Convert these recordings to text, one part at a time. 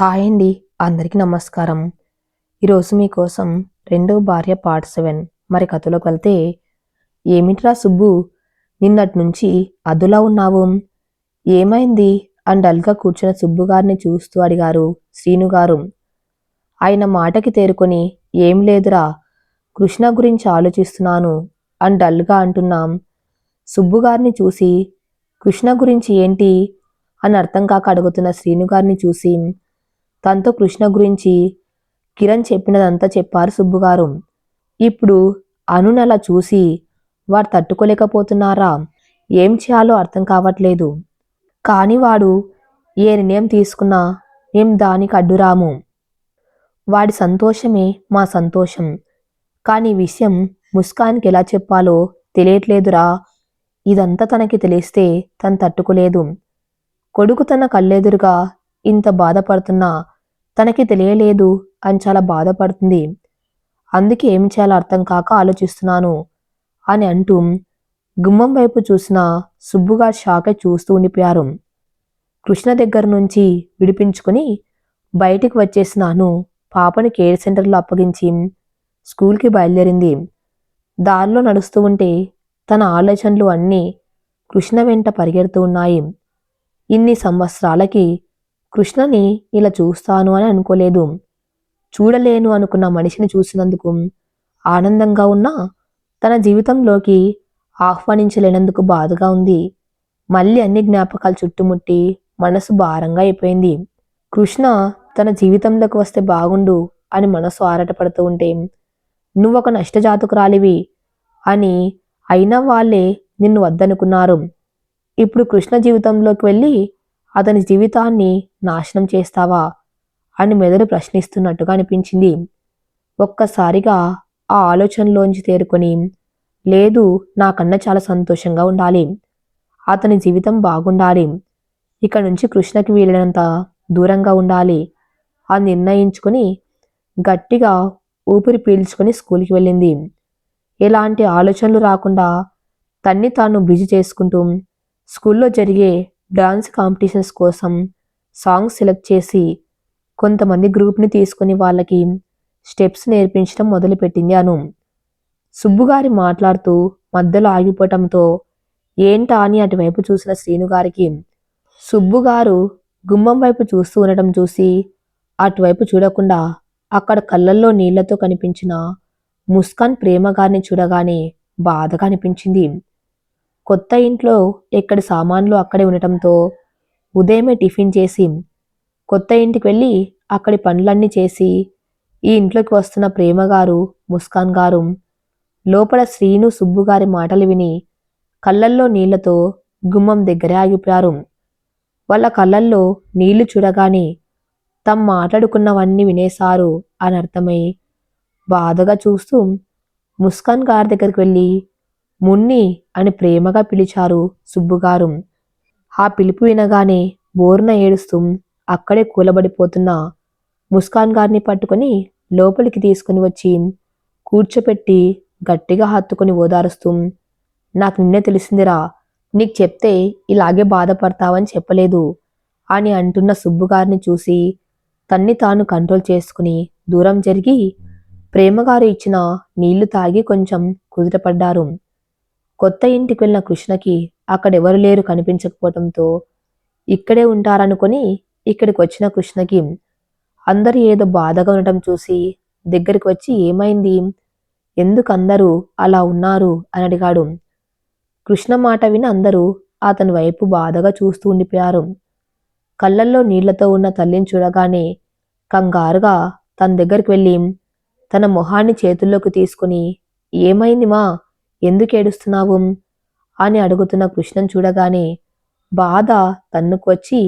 Hi అండి. అందరికీ నమస్కారం. ఈరోజు మీకోసం రెండో భార్య పార్ట్ సెవెన్. మరి కథలోకి వెళ్తే ఏమిట్రా సుబ్బు? నిన్నటి నుంచి అదులా ఉన్నావు. ఏమైంది? అని డల్గా కూర్చున్న సుబ్బు గారిని చూస్తూ అడిగారు శ్రీను గారు. ఆయన మాటకి తేరుకొని ఏం లేదురా కృష్ణ గురించి ఆలోచిస్తున్నాను అని డల్గా అంటున్నాం. సుబ్బు గారిని చూసి కృష్ణ గురించి ఏంటి? అని అర్థం కాక అడుగుతున్న శ్రీను గారిని చూసి తనతో కృష్ణ గురించి కిరణ్ చెప్పినదంతా చెప్పారు సుబ్బుగారు. ఇప్పుడు అనునలా చూసి వారు తట్టుకోలేకపోతున్నారా? ఏం చేయాలో అర్థం కావట్లేదు. కానీ వాడు ఏ నిర్ణయం తీసుకున్నా మేం దానికి అడ్డురాము. వాడి సంతోషమే మా సంతోషం. కానీ విషయం ముస్కాన్కి ఎలా చెప్పాలో తెలియట్లేదురా. ఇదంతా తనకి తెలిస్తే తను తట్టుకోలేదు. కొడుకు తన కళ్ళెదురుగా ఇంత బాధపడుతున్నా తనకి తెలియలేదు అని చాలా బాధపడుతుంది. అందుకే ఏం చేయాలో అర్థం కాక ఆలోచిస్తున్నాను అని అంటూ గుమ్మం వైపు చూసిన సుబ్బుగా షాకే చూస్తూ ఉండిపోయారు. కృష్ణ దగ్గర నుంచి విడిపించుకొని బయటికి వచ్చేసినాను. పాపని కేర్ సెంటర్లో అప్పగించి స్కూల్కి బయలుదేరింది. దారిలో నడుస్తూ ఉంటే తన ఆలోచనలు అన్నీ కృష్ణ వెంట పరిగెడుతూ ఉన్నాయి. ఇన్ని సంవత్సరాలకి కృష్ణని ఇలా చూస్తాను అని అనుకోలేదు. చూడలేను అనుకున్న మనిషిని చూసినందుకు ఆనందంగా ఉన్నా తన జీవితంలోకి ఆహ్వానించలేనందుకు బాధగా ఉంది. మళ్ళీ అన్ని జ్ఞాపకాలు చుట్టుముట్టి మనసు భారంగా అయిపోయింది. కృష్ణ తన జీవితంలోకి వస్తే బాగుండు అని మనసు ఆరాటపడుతూ ఉంటే నువ్వొక నష్టజాతకురాలివి అని అయినా వాళ్ళే నిన్ను వద్దనుకున్నారు. ఇప్పుడు కృష్ణ జీవితంలోకి వెళ్ళి అతని జీవితాన్ని నాశనం చేస్తావా? అని మెదడు ప్రశ్నిస్తున్నట్టుగా అనిపించింది. ఒక్కసారిగా ఆ ఆలోచనలోంచి తేరుకొని లేదు నాకన్నా చాలా సంతోషంగా ఉండాలి. అతని జీవితం బాగుండాలి. ఇక నుంచి కృష్ణకి వీలైనంత దూరంగా ఉండాలి అని నిర్ణయించుకుని గట్టిగా ఊపిరి పీల్చుకొని స్కూల్కి వెళ్ళింది. ఎలాంటి ఆలోచనలు రాకుండా తన్ని తాను బిజీ చేసుకుంటూ స్కూల్లో జరిగే డాన్స్ కాంపిటీషన్స్ కోసం సాంగ్స్ సెలెక్ట్ చేసి కొంతమంది గ్రూప్ని తీసుకుని వాళ్ళకి స్టెప్స్ నేర్పించడం మొదలుపెట్టింది అను. సుబ్బుగారి మాట్లాడుతూ మధ్యలో ఆగిపోవటంతో ఏంటా అని అటువైపు చూసిన శ్రీనుగారికి సుబ్బుగారు గుమ్మం వైపు చూస్తూ ఉండటం చూసి అటువైపు చూడకుండా అక్కడ కళ్ళల్లో నీళ్ళతో కనిపించిన ముస్కాన్ ప్రేమగారిని చూడగానే బాధగా అనిపించింది. కొత్త ఇంట్లో ఎక్కడి సామాన్లు అక్కడే ఉండటంతో ఉదయమే టిఫిన్ చేసి కొత్త ఇంటికి వెళ్ళి అక్కడి పనులన్నీ చేసి ఈ ఇంట్లోకి వస్తున్న ప్రేమగారు ముస్కాన్ గారు లోపల శ్రీను సుబ్బు గారి మాటలు విని కళ్ళల్లో నీళ్ళతో గుమ్మం దగ్గరే ఆగిపోయారు. వాళ్ళ కళ్ళల్లో నీళ్ళు చూడగానే తమ మాట్లాడుకున్నవన్నీ వినేశారు అని అర్థమై బాధగా చూస్తూ ముస్కాన్ గారి దగ్గరికి వెళ్ళి మున్ని అని ప్రేమగా పిలిచారు సుబ్బుగారు. ఆ పిలుపు వినగానే బోర్న ఏడుస్తూ అక్కడే కూలబడిపోతున్న ముస్కాన్ గారిని పట్టుకొని లోపలికి తీసుకుని వచ్చి కూర్చోపెట్టి గట్టిగా హత్తుకుని ఓదారుస్తూ నాకు నిన్నే తెలిసిందిరా నీకు చెప్తే ఇలాగే బాధపడతావని చెప్పలేదు అని అంటున్న సుబ్బుగారిని చూసి తన్ని తాను కంట్రోల్ చేసుకుని దూరం జరిగి ప్రేమగారు ఇచ్చిన నీళ్ళు తాగి కొంచెం కుదుటపడ్డారు. కొత్త ఇంటికి వెళ్ళిన కృష్ణకి అక్కడెవరు లేరు కనిపించకపోవడంతో ఇక్కడే ఉంటారనుకొని ఇక్కడికి వచ్చిన కృష్ణకి అందరూ ఏదో బాధగా ఉండటం చూసి దగ్గరికి వచ్చి ఏమైంది? ఎందుకు అందరూ అలా ఉన్నారు? అని అడిగాడు. కృష్ణ మాట విని అందరూ అతని వైపు బాధగా చూస్తూ ఉండిపోయారు. కళ్ళల్లో నీళ్ళతో ఉన్న తల్లిని చూడగానే కంగారుగా తన దగ్గరికి వెళ్ళి తన మొహాన్ని చేతుల్లోకి తీసుకుని ఏమైంది మా? ఎందుకు ఏడుస్తున్నావు? అని అడుగుతున్న కృష్ణను చూడగానే బాధ తన్నుకొచ్చి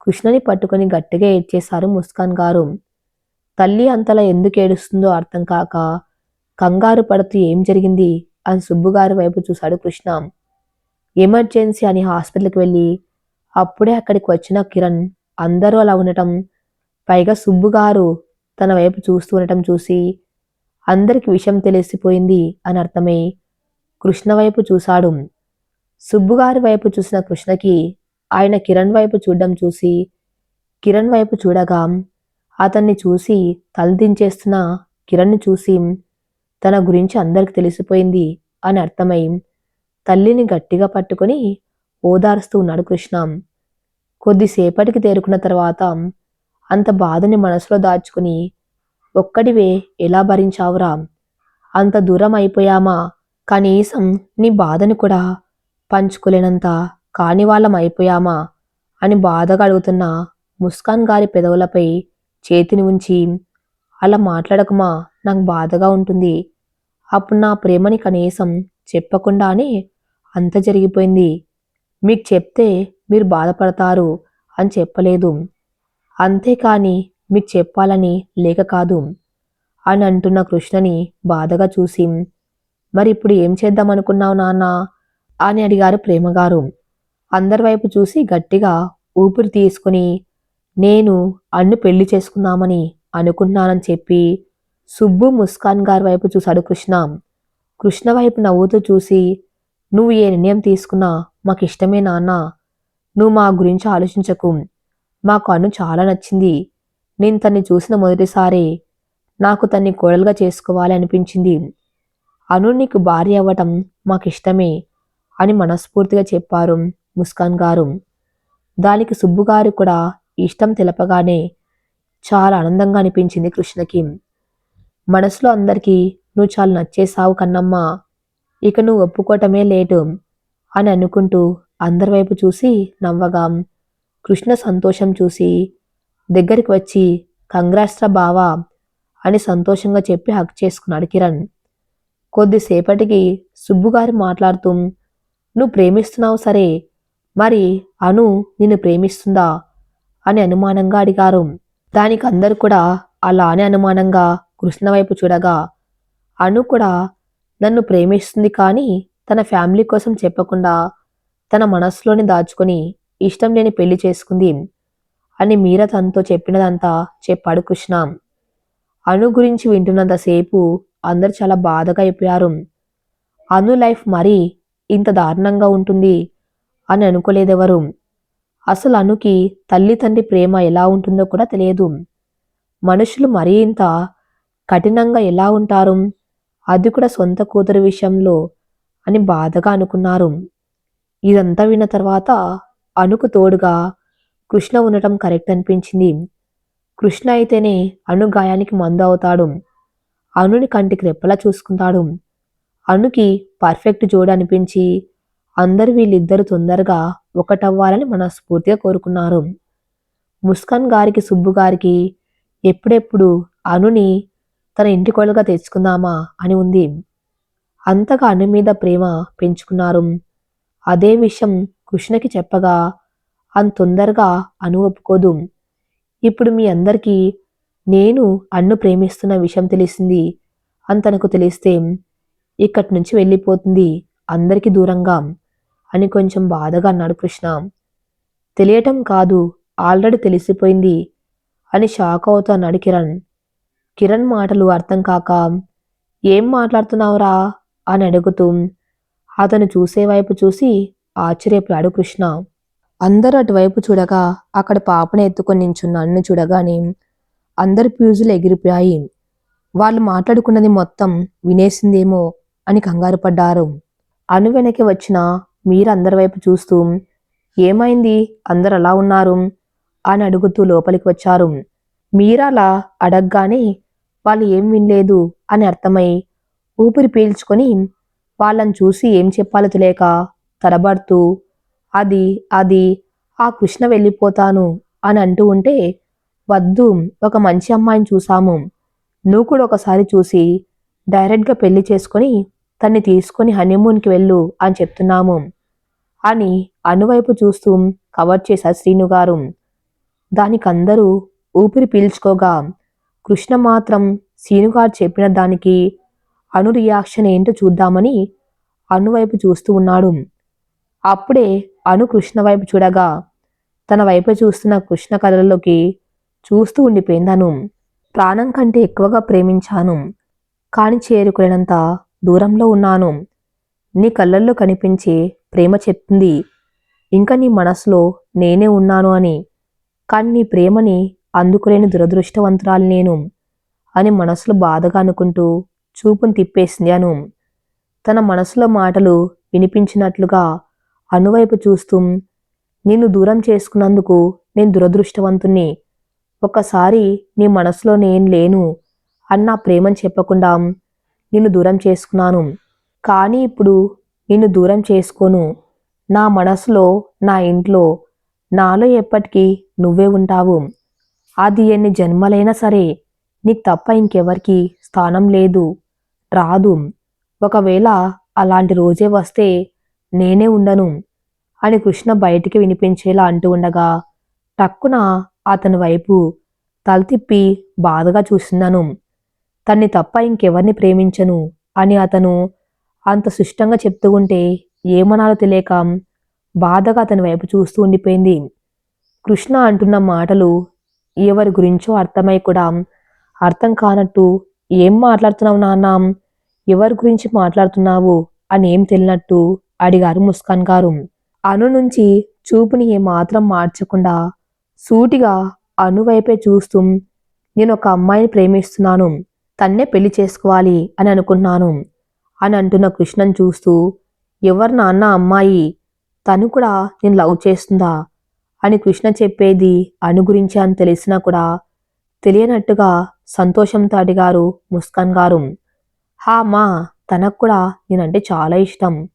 కృష్ణని పట్టుకొని గట్టిగా ఏడ్చేశారు ముస్కాన్ గారు. తల్లి అంతలా ఎందుకు ఏడుస్తుందో అర్థం కాక కంగారు పడుతూ ఏం జరిగింది అని సుబ్బుగారి వైపు చూశాడు కృష్ణ. ఎమర్జెన్సీ అని హాస్పిటల్కి వెళ్ళి అప్పుడే అక్కడికి వచ్చిన కిరణ్ అందరూ అలా ఉండటం పైగా సుబ్బుగారు తన వైపు చూస్తూ ఉండటం చూసి అందరికి విషయం తెలిసిపోయింది అని అర్థమై కృష్ణ వైపు చూశాడు. సుబ్బుగారి వైపు చూసిన కృష్ణకి ఆయన కిరణ్ వైపు చూడడం చూసి కిరణ్ వైపు చూడగా అతన్ని చూసి తలదించేస్తున్న కిరణ్ని చూసి తన గురించి అందరికి తెలిసిపోయింది అని అర్థమై తల్లిని గట్టిగా పట్టుకొని ఓదారుస్తూ ఉన్నాడు కృష్ణ. కొద్దిసేపటికి తేరుకున్న తర్వాత అంత బాధని మనసులో దాచుకుని ఒక్కడివే ఎలా భరించావురా? అంత దూరం అయిపోయామా? కనీసం నీ బాధను కూడా పంచుకోలేనంత కాని వాళ్ళం అయిపోయామా అని బాధగా అడుగుతున్న ముస్కాన్ గారి పెదవులపై చేతిని ఉంచి అలా మాట్లాడకుమా నాకు బాధగా ఉంటుంది. అప్పుడు నా ప్రేమని కనీసం చెప్పకుండానే అంత జరిగిపోయింది. మీకు చెప్తే మీరు బాధపడతారు అని చెప్పలేదు. అంతేకాని మీకు చెప్పాలని లేక కాదు అని అంటున్న కృష్ణని బాధగా చూసి మరి ఇప్పుడు ఏం చేద్దామనుకున్నావు నాన్న? అని అడిగారు ప్రేమగారు. అందరి వైపు చూసి గట్టిగా ఊపిరి తీసుకుని నేను అన్ను పెళ్ళి చేసుకుందామని అనుకుంటున్నానని చెప్పి సుబ్బు ముస్కాన్ గారి వైపు చూశాడు కృష్ణ. కృష్ణ వైపు నవ్వుతూ చూసి నువ్వు ఏ నిర్ణయం తీసుకున్నా మాకు ఇష్టమే నాన్న. నువ్వు మా గురించి ఆలోచించకు. మాకు అన్ను చాలా నచ్చింది. నేను తన్ని చూసిన మొదటిసారి నాకు తన్ని కోడలుగా చేసుకోవాలి అనిపించింది. అను నీకు భార్య అవ్వటం మాకు ఇష్టమే అని మనస్ఫూర్తిగా చెప్పారు ముస్కాన్ గారు. దానికి సుబ్బుగారు కూడా ఇష్టం తెలపగానే చాలా ఆనందంగా అనిపించింది కృష్ణకి. మనసులో అందరికీ నువ్వు చాలా నచ్చేసావు కన్నమ్మా ఇక నువ్వు ఒప్పుకోవటమే లేటు అని అనుకుంటూ అందరి వైపు చూసి నవ్వగా కృష్ణ సంతోషం చూసి దగ్గరికి వచ్చి కంగ్రాస్ట్రా బావా అని సంతోషంగా చెప్పి హక్ చేసుకున్నాడు కిరణ్. కొద్దిసేపటికి సుబ్బుగారు మాట్లాడుతూ నువ్వు ప్రేమిస్తున్నావు సరే మరి అను నిన్ను ప్రేమిస్తుందా? అని అనుమానంగా అడిగారు. దానికి అందరు కూడా అలానే అనుమానంగా కృష్ణ వైపు చూడగా అను కూడా నన్ను ప్రేమిస్తుంది కానీ తన ఫ్యామిలీ కోసం చెప్పకుండా తన మనస్సులోని దాచుకొని ఇష్టం లేని పెళ్ళి చేసుకుంది అని మీర తనతో చెప్పినదంతా చెప్పాడు కృష్ణ. అను గురించి వింటున్నంతసేపు అందరు చాలా బాధగా అయిపోయారు. అను లైఫ్ మరీ ఇంత దారుణంగా ఉంటుంది అని అనుకోలేదెవరు? అసలు అనుకి తల్లి తండ్రి ప్రేమ ఎలా ఉంటుందో కూడా తెలియదు. మనుషులు మరీ ఇంత కఠినంగా ఎలా ఉంటారు? అది కూడా సొంత కూతురు విషయంలో అని బాధగా అనుకున్నారు. ఇదంతా విన్న తర్వాత అనుకు తోడుగా కృష్ణ ఉండటం కరెక్ట్ అనిపించింది. కృష్ణ అయితేనే అను గాయానికి మందు అవుతాడు. అనుని కంటికి రెప్పలా చూసుకుంటాడు. అనుకి పర్ఫెక్ట్ జోడు అనిపించి అందరు వీళ్ళిద్దరు తొందరగా ఒకటవ్వాలని మనస్ఫూర్తిగా కోరుకున్నారు. ముస్కాన్ గారికి సుబ్బు గారికి ఎప్పుడెప్పుడు అనుని తన ఇంటి కోళ్ళగా తెచ్చుకుందామా అని ఉంది. అంతగా అను మీద ప్రేమ పెంచుకున్నారు. అదే విషయం కృష్ణకి చెప్పగా అంత తొందరగా అను ఒప్పుకోదు. ఇప్పుడు మీ అందరికీ నేను అన్ను ప్రేమిస్తున్న విషయం తెలిసింది. అని తనకు తెలిస్తే ఇక్కడి నుంచి వెళ్ళిపోతుంది. అందరికీ దూరంగా అని కొంచెం బాధగా అన్నాడు కృష్ణ. తెలియటం కాదు ఆల్రెడీ తెలిసిపోయింది అని షాక్ అవుతూ అన్నాడు కిరణ్. కిరణ్ మాటలు అర్థం కాక ఏం మాట్లాడుతున్నావురా? అని అడుగుతూ అతను చూసే వైపు చూసి ఆశ్చర్యపోయాడు కృష్ణ. అందరూ అటువైపు చూడగా అక్కడ పాపను ఎత్తుకొని నించున్న అన్ను చూడగానే అందరి ఫ్యూజులు ఎగిరిపోయాయి. వాళ్ళు మాట్లాడుకున్నది మొత్తం వినేసిందేమో అని కంగారు పడ్డారు. అను వెనక్కి వచ్చిన మీరందరి వైపు చూస్తూ ఏమైంది? అందరు అలా ఉన్నారు? అని అడుగుతూ లోపలికి వచ్చారు. మీరలా అడగగానే వాళ్ళు ఏం వినలేదు అని అర్థమై ఊపిరి పీల్చుకొని వాళ్ళని చూసి ఏం చెప్పాలో తెలియక తడబడుతూ అది అది ఆ కృష్ణ వెళ్ళిపోతాను అని అంటూ ఉంటే వద్దు ఒక మంచి అమ్మాయిని చూసాము నువ్వు కూడా ఒకసారి చూసి డైరెక్ట్గా పెళ్ళి చేసుకొని తన్ని తీసుకొని హనీమూన్కి వెళ్ళు అని చెప్తున్నాము. అని అనువైపు చూస్తూ కవర్ చేశారు శ్రీను గారు. దానికందరూ ఊపిరి పీల్చుకోగా కృష్ణ మాత్రం శ్రీనుగారు చెప్పిన దానికి అను రియాక్షన్ ఏంటో చూద్దామని అనువైపు చూస్తూ ఉన్నాడు. అప్పుడే అను కృష్ణ వైపు చూడగా తన వైపు చూస్తున్న కృష్ణ కథలలోకి చూస్తూ ఉండిపోయిందను. ప్రాణం కంటే ఎక్కువగా ప్రేమించాను. కాని చేరుకునేంత దూరంలో ఉన్నాను. నీ కళ్ళల్లో కనిపించే ప్రేమ చెప్తుంది ఇంకా నీ మనసులో నేనే ఉన్నాను అని. కానీ నీ ప్రేమని అందుకోలేని దురదృష్టవంతురాలు నేను అని మనసులో బాధగా అనుకుంటూ చూపును తిప్పేసింది అను. తన మనసులో మాటలు వినిపించినట్లుగా అనువైపు చూస్తూ నిన్ను దూరం చేసుకున్నందుకు నేను దురదృష్టవంతుణ్ణి. ఒకసారి నీ మనసులో నేను లేను అన్న ప్రేమని చెప్పకుండా నిన్ను దూరం చేసుకున్నాను. కానీ ఇప్పుడు నిన్ను దూరం చేసుకోను. నా మనసులో నా ఇంట్లో నాలో ఎప్పటికీ నువ్వే ఉంటావు. అది ఎన్ని జన్మలైనా సరే నీకు తప్ప ఇంకెవరికి స్థానం లేదు రాదు. ఒకవేళ అలాంటి రోజే వస్తే నేనే ఉండను అని కృష్ణ బయటికి వినిపించేలా అంటూ ఉండగా టక్కున అతని వైపు తలతిప్పి బాధగా చూస్తున్నాను. తన్ని తప్ప ఇంకెవరిని ప్రేమించను అని అతను అంత సుష్టంగా చెప్తూ ఉంటే ఏమనాలో తెలియక బాధగా అతని వైపు చూస్తూ ఉండిపోయింది. కృష్ణ అంటున్న మాటలు ఎవరి గురించో అర్థమై కూడా అర్థం కానట్టు ఏం మాట్లాడుతున్నావు నాన్న? ఎవరి గురించి మాట్లాడుతున్నావు అని ఏం తెలియనట్టు అడిగారు ముస్కాన్ గారు. అను నుంచి చూపుని ఏమాత్రం మార్చకుండా సూటిగా అనువైపే చూస్తూ. నేను ఒక అమ్మాయిని ప్రేమిస్తున్నాను. తన్నే పెళ్ళి చేసుకోవాలి అని అనుకున్నాను. అని అంటున్న కృష్ణన్ చూస్తూ ఎవరు నాన్న అమ్మాయి? తను కూడా నేను లవ్ చేస్తుందా? అని కృష్ణ చెప్పేది అను గురించి అని తెలిసినా కూడా తెలియనట్టుగా సంతోషంతో అడిగారు ముస్కాన్ గారు. హా మా తనకు కూడా నేనంటే చాలా ఇష్టం.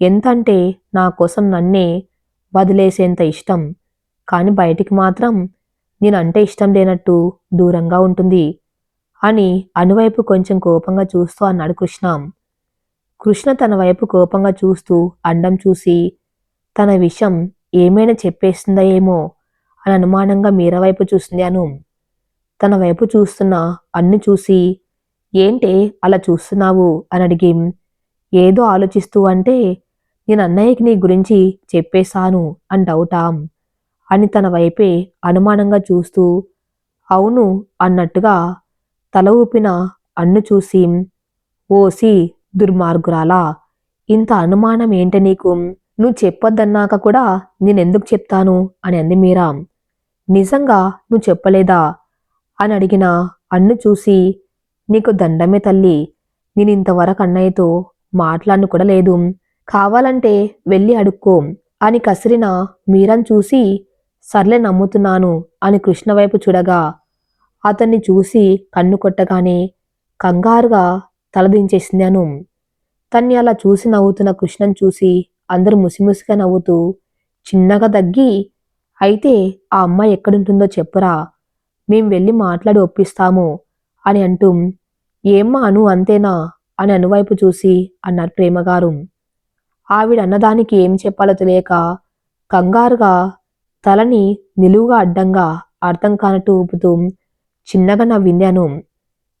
ఎంతంటే నా కోసం నన్నే వదిలేసేంత ఇష్టం. కానీ బయటికి మాత్రం నేనంటే ఇష్టం లేనట్టు దూరంగా ఉంటుంది అని అనువైపు కొంచెం కోపంగా చూస్తూ అన్నాడు కృష్ణ. కృష్ణ తన వైపు కోపంగా చూస్తూ అండం చూసి తన విషయం ఏమైనా చెప్పేస్తుందా ఏమో అని అనుమానంగా మీర వైపు చూసింది అను. తన వైపు చూస్తున్న అన్ని చూసి ఏంటే అలా చూస్తున్నావు అని అడిగి ఏదో ఆలోచిస్తూ అంటే నేను అన్నయ్యకి నీ గురించి చెప్పేశాను అని డౌటా అని తన వైపే అనుమానంగా చూస్తూ అవును అన్నట్టుగా తల ఊపిన అన్ను చూసి ఓసి దుర్మార్గురాలా ఇంత అనుమానం ఏంటి నీకు? నువ్వు చెప్పొద్దన్నాక కూడా నేనెందుకు చెప్తాను? అని అంది మీరా. నిజంగా నువ్వు చెప్పలేదా? అని అడిగిన అన్ను చూసి నీకు దండమే తల్లి నేను ఇంతవరకు అన్నయ్యతో మాట్లాడను కూడా లేదు. కావాలంటే వెళ్ళి అడుక్కో అని కసిరిన మీరన్ చూసి సర్లే నమ్ముతున్నాను అని కృష్ణ వైపు చూడగా అతన్ని చూసి కన్ను కొట్టగానే కంగారుగా తలదించేసింది అను. తన్ని అలా చూసి నవ్వుతున్న కృష్ణను చూసి అందరూ ముసిముసిగా నవ్వుతూ చిన్నగా తగ్గి అయితే ఆ అమ్మాయి ఎక్కడుంటుందో చెప్పురా. మేం వెళ్ళి మాట్లాడి ఒప్పిస్తాము అని అంటూ ఏమ్మా అను అంతేనా? అని అనువైపు చూసి అన్నారు ప్రేమగారు. ఆవిడ అన్నదానికి ఏం చెప్పాలో తెలియక కంగారుగా తలని నిలువుగా అడ్డంగా అర్థం కానట్టు ఊపుతూ చిన్నగా నవ్విందాను.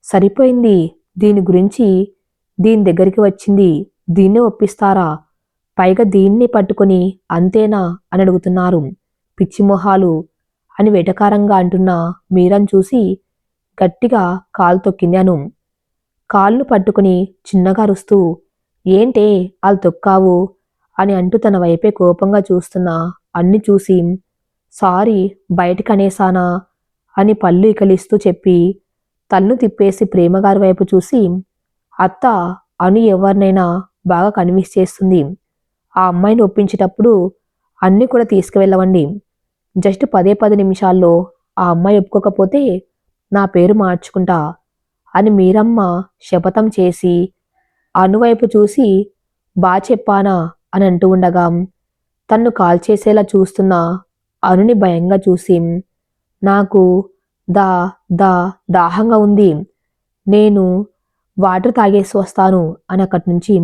సరిపోయింది దీని గురించి దీని దగ్గరికి వచ్చింది దీన్నే ఒప్పిస్తారా? పైగా దీన్ని పట్టుకొని అంతేనా? అని అడుగుతున్నారు పిచ్చిమొహాలు అని వెటకారంగా అంటున్న మీరని చూసి గట్టిగా కాలు తొక్కిందాను. కాళ్ళు పట్టుకుని చిన్నగా అరుస్తూ ఏంటే వాళ్ళు తొక్కావు? అని అంటూ తన వైపే కోపంగా చూస్తున్న అన్ని చూసి సారీ బయటికి అనేసానా అని పళ్ళు ఇకలిస్తూ చెప్పి తల్లు తిప్పేసి ప్రేమగారి వైపు చూసి అత్త అను ఎవరినైనా బాగా కన్విన్స్ చేస్తుంది. ఆ అమ్మాయిని ఒప్పించేటప్పుడు అన్నీ కూడా తీసుకువెళ్ళవండి. జస్ట్ పదే పది నిమిషాల్లో ఆ అమ్మాయి ఒప్పుకోకపోతే నా పేరు మార్చుకుంటా అని మీరమ్మ శపథం చేసి అనువైపు చూసి బా చెప్పానా? అని అంటూ ఉండగా తన్ను కాల్చేసేలా చూస్తున్న అరుణి భయంగా చూసి నాకు దా దా దాహంగా ఉంది. నేను వాటర్ తాగేసి వస్తాను అని అక్కడి నుంచి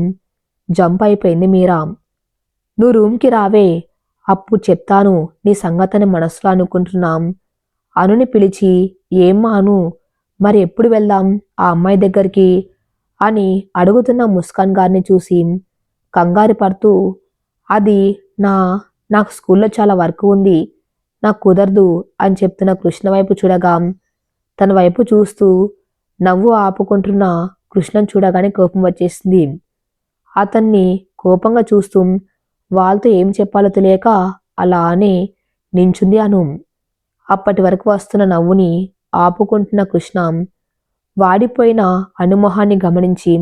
జంప్ అయిపోయింది మీరా. నువ్వు రూమ్కి రావే అప్పుడు చెప్తాను నీ సంగతిని మనసులో అనుకుంటున్నాం అనుని పిలిచి ఏం అను మరి ఎప్పుడు వెళ్దాం ఆ అమ్మాయి దగ్గరికి అని అడుగుతున్న ముస్కాన్ గారిని చూసి కంగారు పడుతూ అది నా నాకు స్కూల్లో చాలా వర్క్ ఉంది నాకు కుదరదు అని చెప్తున్న కృష్ణ వైపు చూడగా తన వైపు చూస్తూ నవ్వు ఆపుకుంటున్న కృష్ణను చూడగానే కోపం వచ్చేసింది. అతన్ని కోపంగా చూస్తూ వాళ్ళతో ఏం చెప్పాలో తెలియక అలానే నించుంది అను. అప్పటి వరకు వస్తున్న నవ్వుని ఆపుకుంటున్న కృష్ణ వాడిపోయిన అనుమోహాన్ని గమనించి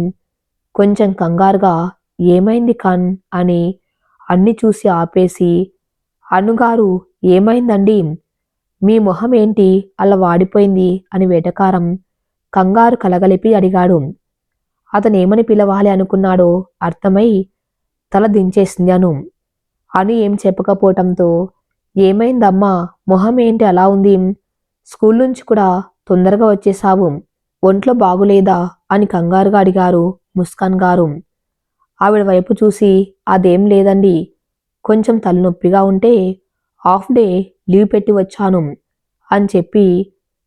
కొంచెం కంగారుగా ఏమైంది ఖాన్ అని అన్ని చూసి ఆపేసి అనుగారు ఏమైందండి? మీ మొహం ఏంటి అలా వాడిపోయింది? అని వేటకారం కంగారు కలగలిపి అడిగాడు. అతనేమని పిలవాలి అనుకున్నాడో అర్థమై తల దించేసింది అను. అని ఏం చెప్పకపోవటంతో ఏమైందమ్మా? మొహం ఏంటి అలా ఉంది? స్కూల్ నుంచి కూడా తొందరగా వచ్చేసావు ఒంట్లో బాగులేదా? అని కంగారుగా అడిగారు ముస్కాన్ గారు. ఆవిడ వైపు చూసి అదేం లేదండి. కొంచెం తలనొప్పిగా ఉంటే హాఫ్ డే లీవ్ పెట్టి వచ్చాను అని చెప్పి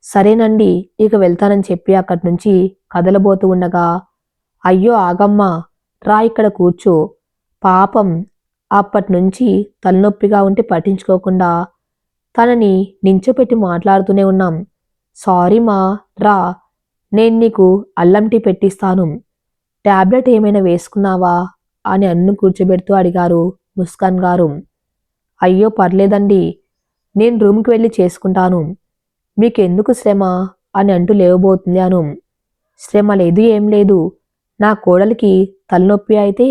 సరేనండి ఇక వెళ్తానని చెప్పి అక్కడి నుంచి కదలబోతూ ఉండగా అయ్యో ఆగమ్మా రా ఇక్కడ కూర్చో. పాపం అప్పటి నుంచి తలనొప్పిగా ఉంటే పట్టించుకోకుండా తనని నించోపెట్టి మాట్లాడుతూనే ఉన్నాం. సారీ మా రా. నేను నీకు అల్లం టీ పెట్టిస్తాను. ట్యాబ్లెట్ ఏమైనా వేసుకున్నావా? అని అన్ను కూర్చోబెడుతూ అడిగారు ముస్కాన్ గారు. అయ్యో పర్లేదండి. నేను రూమ్కి వెళ్ళి చేసుకుంటాను. మీకెందుకు శ్రమ? అని అంటూ లేవబోతుంది అను. శ్రమ లేదు ఏం లేదు. నా కోడలికి తలనొప్పి అయితే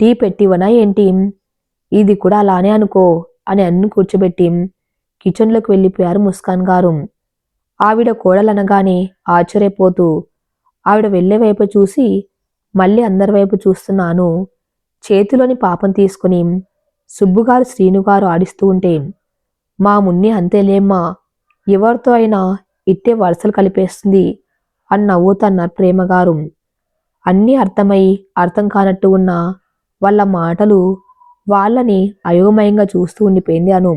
టీ పెట్టివనా ఏంటి? ఇది కూడా అలానే అనుకో అని అన్ను కూర్చోబెట్టి కిచెన్లోకి వెళ్ళిపోయారు ముస్కాన్ గారు. ఆవిడ కోడలనగానే ఆశ్చర్యపోతూ ఆవిడ వెళ్ళే వైపు చూసి మళ్ళీ అందరి వైపు చూస్తున్నాను. చేతిలోని పాపం తీసుకుని సుబ్బుగారు శ్రీనుగారు ఆడిస్తూ ఉంటే మా మున్ని అంతేలేమ్మా ఎవరితో అయినా ఇట్టే వరుసలు కలిపేస్తుంది అని నవ్వుతన్నారు ప్రేమగారు. అన్నీ అర్థమై అర్థం కానట్టు ఉన్న వాళ్ళ మాటలు వాళ్ళని అయోమయంగా చూస్తూ ఉండిపోయింది అను.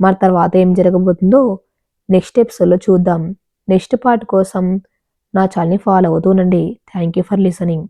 మరి తర్వాత ఏం జరగబోతుందో నెక్స్ట్ ఎపిసోడ్లో చూద్దాం. నెక్స్ట్ పార్ట్ కోసం నా ఛానల్ని ఫాలో అవుతూ ఉండండి. Thank you for listening.